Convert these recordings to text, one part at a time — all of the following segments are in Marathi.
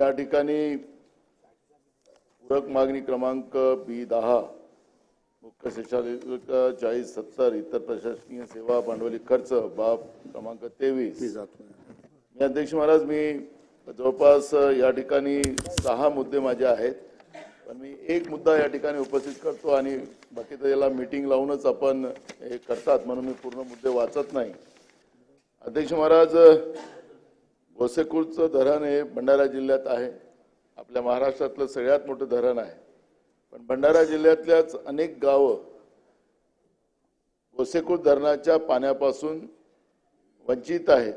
या ठिकाणी पूरक मागणी क्रमांक बी दहा मुख्य संचालक चाळीस सत्तर इतर प्रशासकीय सेवा भांडवली खर्च बाब क्रमांक तेवीस. मी अध्यक्ष महाराज मी जवळपास या ठिकाणी सहा मुद्दे माझे आहेत पण मी एक मुद्दा या ठिकाणी उपस्थित करतो आणि बाकी तर याला मीटिंग लावूनच आपण हे करतात म्हणून मी पूर्ण मुद्दे वाचत नाही. अध्यक्ष महाराज गोसेखुर्दचं धरण हे भंडारा जिल्ह्यात आहे. आपल्या महाराष्ट्रातलं सगळ्यात मोठं धरण आहे. पण भंडारा जिल्ह्यातल्याच अनेक गावं गोसेखुर्द धरणाच्या पाण्यापासून वंचित आहेत.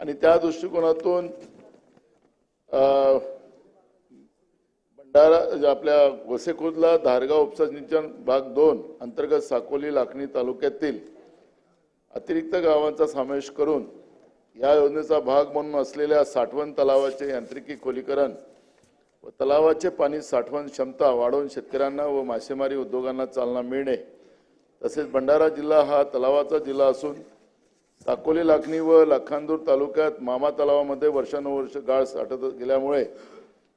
आणि त्या दृष्टिकोनातून भंडारा जे आपल्या गोसेखुर्दला धारगाव उपसा सिंचन भाग दोन अंतर्गत साकोली लाखणी तालुक्यातील अतिरिक्त गावांचा समावेश करून या योजनेचा भाग म्हणून असलेल्या साठवण तलावाचे यांत्रिकी खोलीकरण व तलावाचे पाणी साठवण क्षमता वाढवून शेतकऱ्यांना व मासेमारी उद्योगांना चालना मिळणे तसेच भंडारा जिल्हा हा तलावाचा जिल्हा असून साकोली लाखणी व लाखांदूर तालुक्यात मामा तलावामध्ये वर्षानुवर्ष गाळ साठत गेल्यामुळे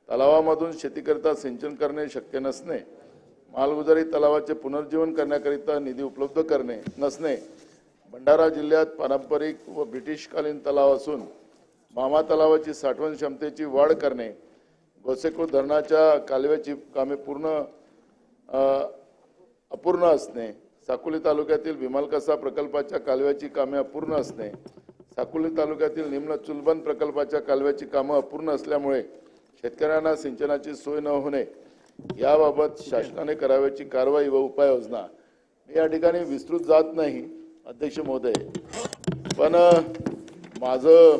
तलावामधून शेतीकरिता सिंचन करणे शक्य नसणे मालगुजारी तलावाचे पुनर्जीवन करण्याकरिता निधी उपलब्ध करणे नसणे भंडारा जिल्ह्यात पारंपरिक व ब्रिटिशकालीन तलाव असून मामा तलावाची साठवण क्षमतेची वाढ करणे गोसेखुर्द धरणाच्या कालव्याची कामे पूर्ण अपूर्ण असणे साकोली तालुक्यातील भीमालकसा प्रकल्पाच्या कालव्याची कामे अपूर्ण असणे साकोली तालुक्यातील निम्न चुलबंद प्रकल्पाच्या कालव्याची कामं अपूर्ण असल्यामुळे शेतकऱ्यांना सिंचनाची सोय न होणे याबाबत शासनाने करावयाची कारवाई व उपाययोजना. या ठिकाणी विस्तृत जात नाही. अध्यक्ष महोदय. पण माझं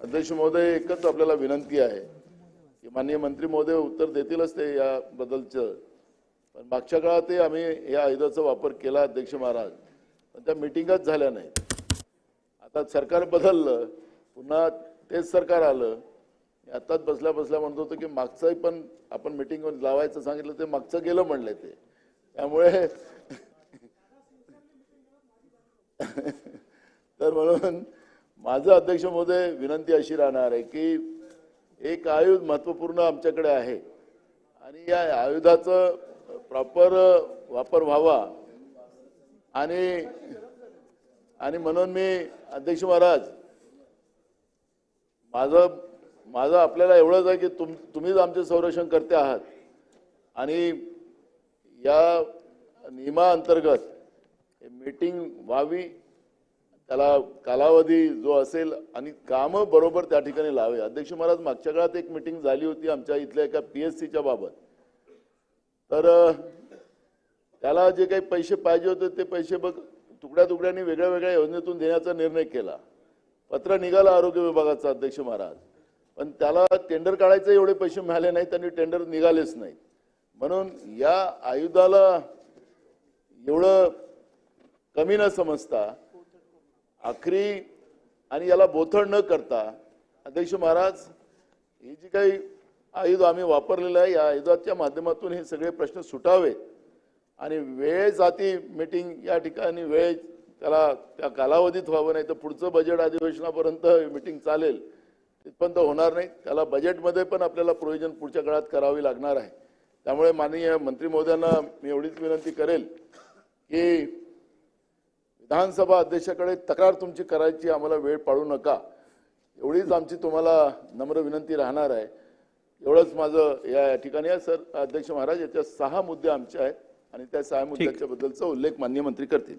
अध्यक्ष महोदय एकच आपल्याला विनंती आहे की माननीय मंत्री महोदय उत्तर देतीलच ते याबद्दलचं पण मागच्या काळातही आम्ही या आयुधाचा वापर केला अध्यक्ष महाराज. पण त्या मिटिंगच झाल्या नाहीत. आता सरकार बदललं पुन्हा तेच सरकार आलं. आत्ताच आताच बसल्या बसल्या म्हणत होतो की मागचंही पण आपण मिटिंग लावायचं सांगितलं ते मागचं गेलं म्हणलं ते. त्यामुळे तर म्हणून माझं अध्यक्ष महोदय विनंती अशी राहणार आहे की एक आयुध महत्त्वपूर्ण आमच्याकडे आहे. आणि या आयुधाचं प्रॉपर वापर व्हावा. आणि आणि म्हणून मी अध्यक्ष महाराज माझं माझं आपल्याला एवढंच आहे की तुम तुम्हीच आमचे संरक्षण करते आहात. आणि या नियमाअंतर्गत मीटिंग व्हावी. त्याला कालावधी जो असेल आणि कामं बरोबर त्या ठिकाणी लावे अध्यक्ष महाराज मागच्या काळात एक मीटिंग झाली होती आमच्या इथल्या एका पी एस सीच्या बाबत. तर त्याला जे काही पैसे पाहिजे होते ते पैसे बघ तुकड्या तुकड्यांनी वेगळ्या वेगळ्या योजनेतून देण्याचा निर्णय केला. पत्र निघालं आरोग्य विभागाचा अध्यक्ष महाराज. पण त्याला टेंडर काढायचे एवढे पैसे मिळाले नाहीत आणि टेंडर निघालेच नाहीत. म्हणून या आयुधाला एवढं कमी न समजता आखरी आणि याला बोथड न करता अध्यक्ष महाराज ही जी काही आयुध आम्ही वापरलेलं आहे या आयुधाच्या माध्यमातून हे सगळे प्रश्न सुटावेत आणि वेळेसाठी मीटिंग या ठिकाणी वेळ त्याला त्या कालावधीत व्हावं नाही तर पुढचं बजेट अधिवेशनापर्यंत मीटिंग चालेल तिथपर्यंत होणार नाही. त्याला बजेटमध्ये पण आपल्याला प्रयोजन पुढच्या काळात करावी लागणार आहे. त्यामुळे माननीय मंत्री महोदयांना मी एवढीच विनंती करेल की विधानसभा अध्यक्षाकडे तक्रार तुमची करायची आम्हाला वेळ पाळू नका. एवढीच आमची तुम्हाला नम्र विनंती राहणार आहे. एवढंच माझं या ठिकाणी आहे सर. अध्यक्ष महाराज याच्या सहा मुद्दे आमचे आहेत आणि त्या सहा मुद्द्याच्या बद्दलचा उल्लेख माननीय मंत्री करतील.